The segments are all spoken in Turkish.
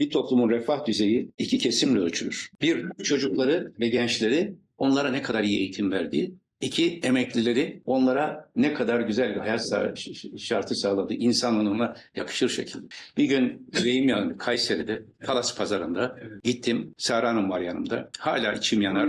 Bir toplumun refah düzeyi iki kesimle ölçülür. Bir, çocukları ve gençleri onlara ne kadar iyi eğitim verdiği. İki, emeklileri onlara ne kadar güzel bir hayat şartı sağladığı, insanlığına yakışır şekilde. Bir gün yüreğim yandı Kayseri'de, Talas Pazarı'nda gittim. Sara Hanım var yanımda. Hala içim yanar.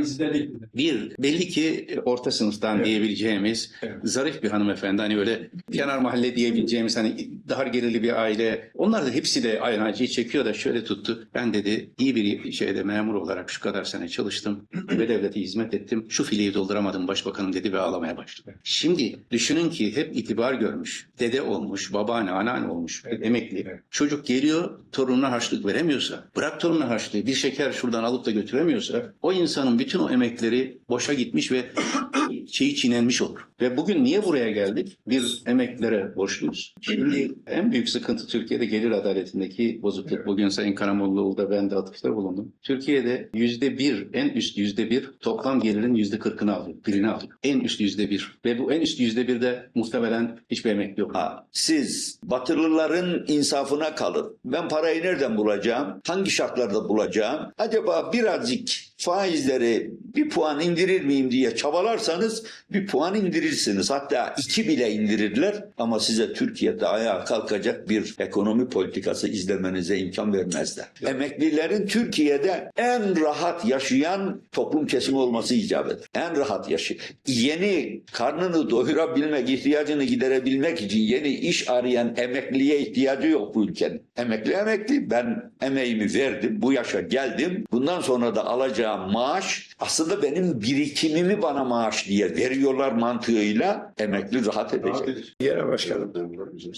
Bir, belli ki orta sınıftan Evet. diyebileceğimiz Evet. zarif bir hanımefendi. Hani öyle yanar mahalle diyebileceğimiz hani dar gelirli bir aile. Onlar da hepsi de aynı acıyı çekiyor da şöyle tuttu. Ben dedi iyi bir şeyde memur olarak şu kadar sene çalıştım ve devlete hizmet ettim. Şu fileyi dolduramadım başbakanım dedi ve ağlamaya başladı. Şimdi düşünün ki hep itibar görmüş. Dede olmuş, babaanne, anneanne olmuş, Evet. emekli. Evet. Çocuk geliyor torununa harçlık veremiyorsa, bırak torununa harçlığı bir şeker şuradan alıp da götüremiyorsa o insanın bütün o emekleri boşa gitmiş ve şeyi çiğnenmiş olur. Ve bugün niye buraya geldik? Bir emeklilere borçluyuz. Şimdi en büyük sıkıntı Türkiye'de gelir adaletindeki bozukluk. Bugün Sayın Karamollaoğlu da ben de atıfta bulundum. Türkiye'de yüzde bir, en üst yüzde bir toplam gelirin yüzde kırkını alıyor. Birini alıyor. En üst yüzde bir. Ve bu en üst yüzde birde muhtemelen hiçbir emekli yok. Ha, siz Batılıların insafına kalın. Ben parayı nereden bulacağım? Hangi şartlarda bulacağım? Acaba birazcık faizleri bir puan indirir miyim diye çabalarsanız bir puan indirirsiniz. Hatta iki bile indirirler ama size Türkiye'de ayağa kalkacak bir ekonomi politikası izlemenize imkan vermezler. Emeklilerin Türkiye'de en rahat yaşayan toplum kesimi olması icap eder. En rahat yaşı. Yeni karnını doyurabilmek, ihtiyacını giderebilmek için yeni iş arayan emekliye ihtiyacı yok bu ülkenin. Emekli emekli. Ben emeğimi verdim. Bu yaşa geldim. Bundan sonra da alacağım maaş aslında benim birikimimi bana maaş diye veriyorlar mantığıyla emekli rahat edecek. Genel Başkanım,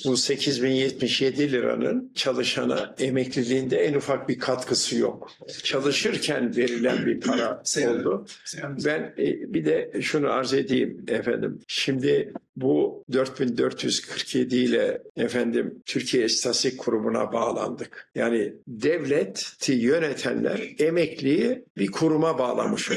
bu 8077 liranın çalışana emekliliğinde en ufak bir katkısı yok. Çalışırken verilen bir para oldu. Ben e, bir de şunu arz edeyim efendim. Şimdi bu 4447 ile efendim Türkiye İstatistik Kurumu'na bağlandık. Yani devleti yönetenler emekliyi bir kuruma bağlamış.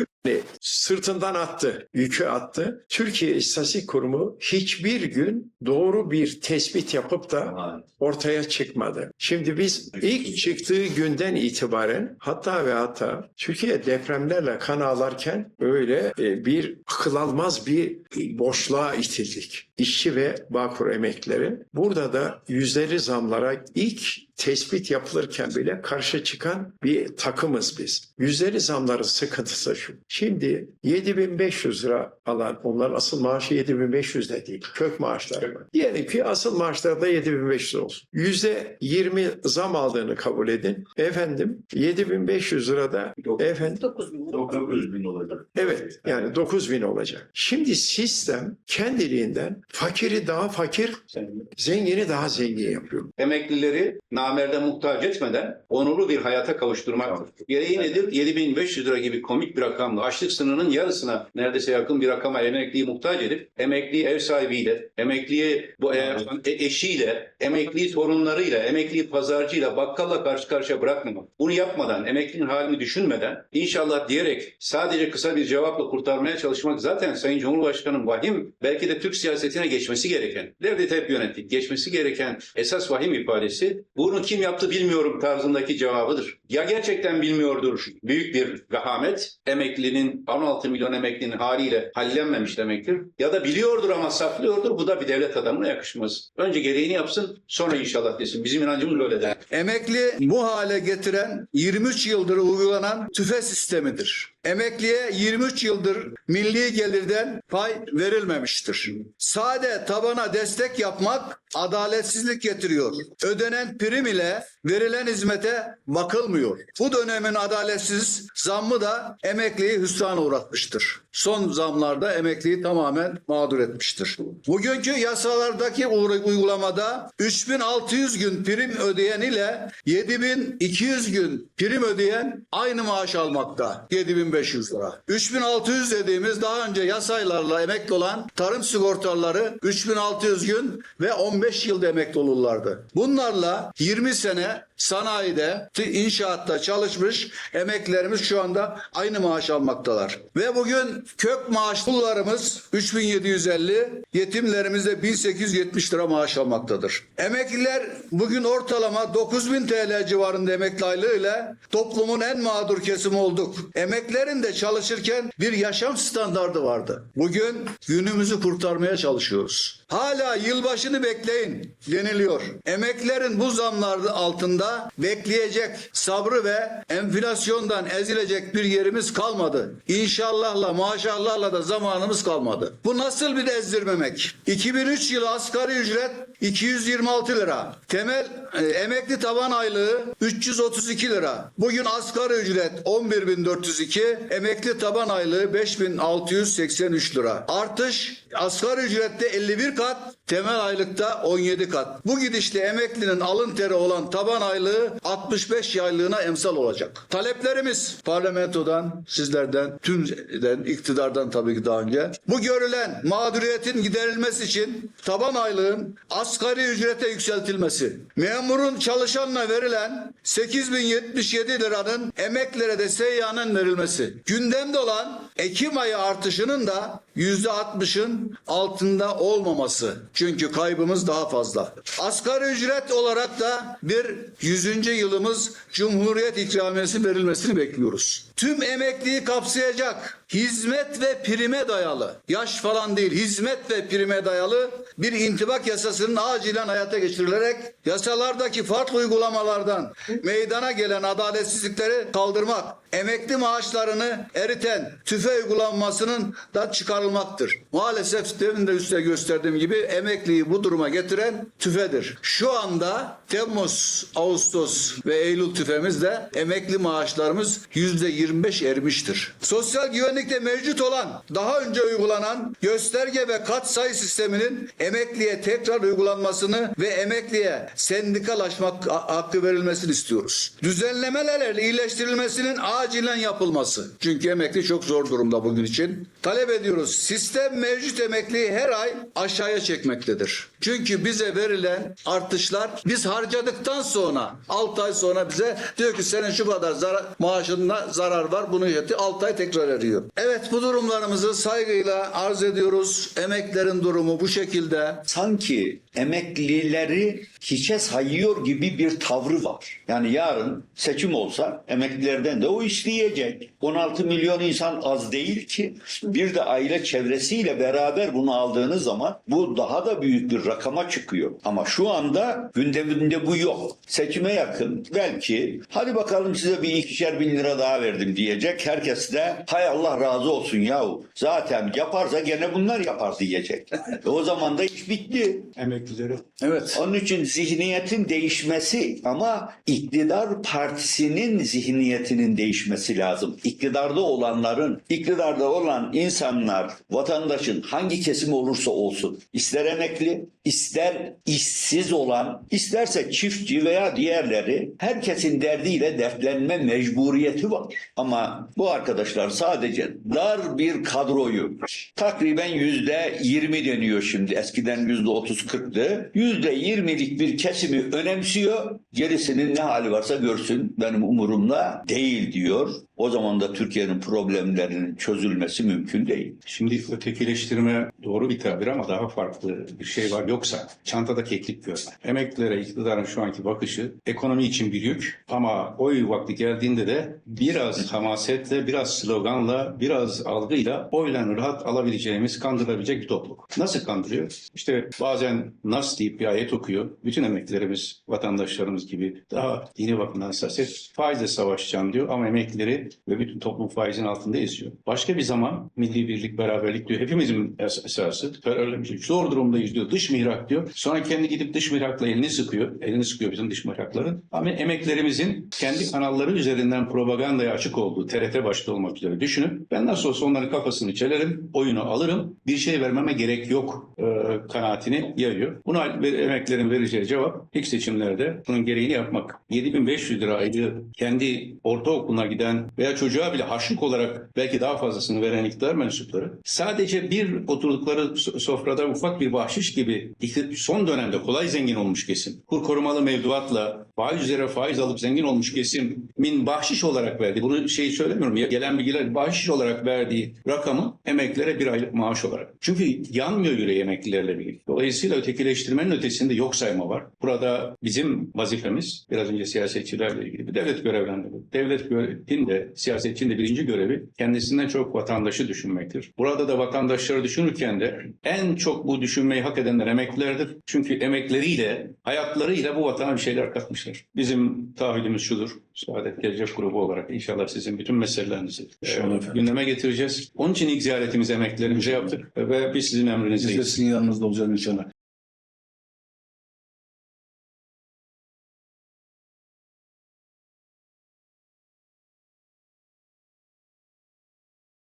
Sırtından attı, yükü attı. Türkiye İstatistik Kurumu hiçbir gün doğru bir tespit yapıp da ortaya çıkmadı. Şimdi biz ilk çıktığı günden itibaren hatta ve hatta Türkiye depremlerle kan ağlarken öyle e, bir akıl almaz bir boşluğa itildik. İşçi ve Bağkur emekleri. Burada da yüzleri zamlara ilk tespit yapılırken bile karşı çıkan bir takımız biz. Yüzleri zamların sıkıntısı şu. Şimdi 7500 lira alan onların asıl maaşı 7500 de değil. Kök maaşları var. Diyelim ki asıl maaşları da 7500 olsun. %20 zam aldığını kabul edin. Efendim 7500 lirada efendim 900 bin olacak. Evet yani 9000 olacak. Şimdi sistem kendiliğinden fakiri daha fakir, zengini daha zengin yapıyor. emeklileri namerde muhtaç etmeden onurlu bir hayata kavuşturmaktır. Gereği nedir? 7500 lira gibi komik bir rakamla açlık sınırının yarısına neredeyse yakın bir rakama emekliyi muhtaç edip emekliyi ev sahibiyle, emekliyi bu e, eşiyle, emekliyi torunlarıyla, emekliyi pazarcıyla, bakkalla karşı karşıya bırakmamak. Bunu yapmadan, emeklinin halini düşünmeden inşallah diyerek sadece kısa bir cevapla kurtarmaya çalışmak zaten Sayın Cumhurbaşkanı'nın vahim belki de Türk siyasetine geçmesi gereken, devleti hep yönettik, geçmesi gereken esas vahim ifadesi bunu kim yaptı bilmiyorum tarzındaki cevabıdır. Ya gerçekten bilmiyordur büyük bir vehamet emeklinin 16 milyon emeklinin haliyle hallenmemiş demektir. Ya da biliyordur ama saklıyordur bu da bir devlet adamına yakışmaz. Önce gereğini yapsın sonra inşallah desin. Bizim inancımız öyle der. Emekli bu hale getiren 23 yıldır uygulanan tüfe sistemidir. Emekliye 23 yıldır milli gelirden pay verilmemiştir. Sade tabana destek yapmak adaletsizlik getiriyor. Ödenen prim ile verilen hizmete bakılmıyor. Bu dönemin adaletsiz zammı da emekliyi hüsrana uğratmıştır. Son zamlarda emekliyi tamamen mağdur etmiştir. Bugünkü yasalardaki uygulamada 3600 gün prim ödeyen ile 7200 gün prim ödeyen aynı maaş almakta. 7500 lira. 3600 dediğimiz daha önce yasaylarla emekli olan tarım sigortalıları 3600 gün ve 15 yılda emekli olurlardı. Bunlarla 20 sene sanayide, inşaatta çalışmış emeklerimiz şu anda aynı maaş almaktalar. Ve bugün kök maaş pullarımız 3750, yetimlerimiz de 1870 lira maaş almaktadır. Emekliler bugün ortalama 9000 TL civarında emekli aylığıyla toplumun en mağdur kesimi olduk. Emeklerin de çalışırken bir yaşam standardı vardı. Bugün günümüzü kurtarmaya çalışıyoruz. Hala yılbaşını bekleyin deniliyor. Emeklerin bu zamları altında bekleyecek sabrı ve enflasyondan ezilecek bir yerimiz kalmadı. İnşallahla maşallahla da zamanımız kalmadı. Bu nasıl bir ezdirmemek? 2003 yılı asgari ücret 226 lira. Temel e, emekli taban aylığı 332 lira. Bugün asgari ücret 11.402, emekli taban aylığı 5.683 lira. Artış asgari ücrette 51 kat, temel aylıkta 17 kat. Bu gidişle emeklinin alın teri olan taban aylığı 65 yaylığına emsal olacak. Taleplerimiz parlamentodan, sizlerden, tümden, iktidardan tabii ki daha önce. Bu görülen mağduriyetin giderilmesi için taban aylığın asgari ücrete yükseltilmesi, memurun çalışanına verilen 8077 liranın emeklere de seyyanen verilmesi, gündemde olan Ekim ayı artışının da %60'ın altında olmaması. Çünkü kaybımız daha fazla. Asgari ücret olarak da bir 100. yılımız Cumhuriyet ikramiyesi verilmesini bekliyoruz. Tüm emekliyi kapsayacak hizmet ve prime dayalı, yaş falan değil, hizmet ve prime dayalı bir intibak yasasının acilen hayata geçirilerek yasalardaki farklı uygulamalardan meydana gelen adaletsizlikleri kaldırmak, emekli maaşlarını eriten tüfe uygulanmasının da çıkarılmaktır. Maalesef demin de üstte gösterdiğim gibi emekliyi bu duruma getiren tüfedir. Şu anda Temmuz, Ağustos ve Eylül tüfemizde emekli maaşlarımız yüzde 25 ermiştir. Sosyal güvenlikte mevcut olan, daha önce uygulanan gösterge ve kat sayı sisteminin emekliye tekrar uygulanmasını ve emekliye sendikalaşmak ha- hakkı verilmesini istiyoruz. Düzenlemelerle iyileştirilmesinin acilen yapılması. Çünkü emekli çok zor durumda bugün için. Talep ediyoruz. Sistem mevcut emekliyi her ay aşağıya çekmektedir. Çünkü bize verilen artışlar biz harcadıktan sonra 6 ay sonra bize diyor ki senin şu kadar zarar, maaşında zarar var bunu yeti 6 ay tekrar eriyor. Evet bu durumlarımızı saygıyla arz ediyoruz. Emeklerin durumu bu şekilde. sanki emeklileri hiçe sayıyor gibi bir tavrı var. Yani yarın seçim olsa emeklilerden de o isteyecek. 16 milyon insan az değil ki. Bir de aile çevresiyle beraber bunu aldığınız zaman bu daha da büyük bir rakama çıkıyor. Ama şu anda gündeminde bu yok. Seçime yakın belki hadi bakalım size bir ikişer bin lira daha verdim diyecek. Herkes de hay Allah razı olsun yahu. Zaten yaparsa gene bunlar yapar diyecek. E o zaman da iş bitti. Emeklileri Evet. Onun için zihniyetin değişmesi ama iktidar partisinin zihniyetinin değişmesi lazım. İktidarda olanların, iktidarda olan insanlar, vatandaşın hangi kesimi olursa olsun, ister emekli, ister işsiz olan, isterse çiftçi veya diğerleri, herkesin derdiyle dertlenme mecburiyeti var. Ama bu arkadaşlar sadece dar bir kadroyu, takriben yüzde yirmi deniyor şimdi. Eskiden yüzde otuz kırktı. Yüzde yirmilik bir kesimi önemsiyor. Gerisinin ne hali varsa görsün benim umurumda değil diyor. O zaman da Türkiye'nin problemlerinin çözülmesi mümkün değil. Şimdi ötekileştirme doğru bir tabir ama daha farklı bir şey var. Yoksa çantada keklik görme. Emeklilere iktidarın şu anki bakışı ekonomi için bir yük ama oy vakti geldiğinde de biraz hamasetle, biraz sloganla, biraz algıyla oyla rahat alabileceğimiz, kandırılabilecek bir topluluk. Nasıl kandırıyor? İşte bazen Nas deyip bir ayet okuyor. Bütün emeklilerimiz, vatandaşlarımız gibi daha dini bakımdan hassasiyet faizle savaşacağım diyor ama emeklileri ve bütün toplum faizin altında eziyor. Başka bir zaman milli birlik, beraberlik diyor. Hepimizin es- esası. Şey. Zor durumdayız diyor. Dış mihrak diyor. Sonra kendi gidip dış mihrakla elini sıkıyor. Elini sıkıyor bizim dış mihrakların. Ama emeklerimizin kendi kanalları üzerinden propagandaya açık olduğu TRT başta olmak üzere düşünüp ben nasıl olsa onların kafasını çelerim, oyunu alırım, bir şey vermeme gerek yok e, kanaatini yayıyor. Buna emeklerin vereceği cevap ilk seçimlerde bunun gereğini yapmak. 7500 lira aylığı kendi ortaokuluna giden veya çocuğa bile harçlık olarak belki daha fazlasını veren iktidar mensupları sadece bir oturdukları so- sofrada ufak bir bahşiş gibi son dönemde kolay zengin olmuş kesim, kur korumalı mevduatla faiz üzere faiz alıp zengin olmuş kesimin bahşiş olarak verdiği, bunu şey söylemiyorum, ya- gelen bilgiler bahşiş olarak verdiği rakamı emeklilere bir aylık maaş olarak. Çünkü yanmıyor yüreği emeklilerle birlikte. Dolayısıyla ötekileştirmenin ötesinde yok sayma var. Burada bizim vazifemiz, biraz önce siyasetçilerle ilgili bir devlet görevlendirme. Devletin de siyasetçinin de birinci görevi kendisinden çok vatandaşı düşünmektir. Burada da vatandaşları düşünürken de en çok bu düşünmeyi hak edenler emeklilerdir. Çünkü emekleriyle, hayatlarıyla bu vatana bir şeyler katmışlar. Bizim taahhüdümüz şudur. Saadet Gelecek Grubu olarak inşallah sizin bütün meselelerinizi e, gündeme getireceğiz. Onun için ilk ziyaretimizi emeklilerimize yaptık ve biz sizin Biz de emrinizdeyiz. sizin yanınızda olacağız inşallah.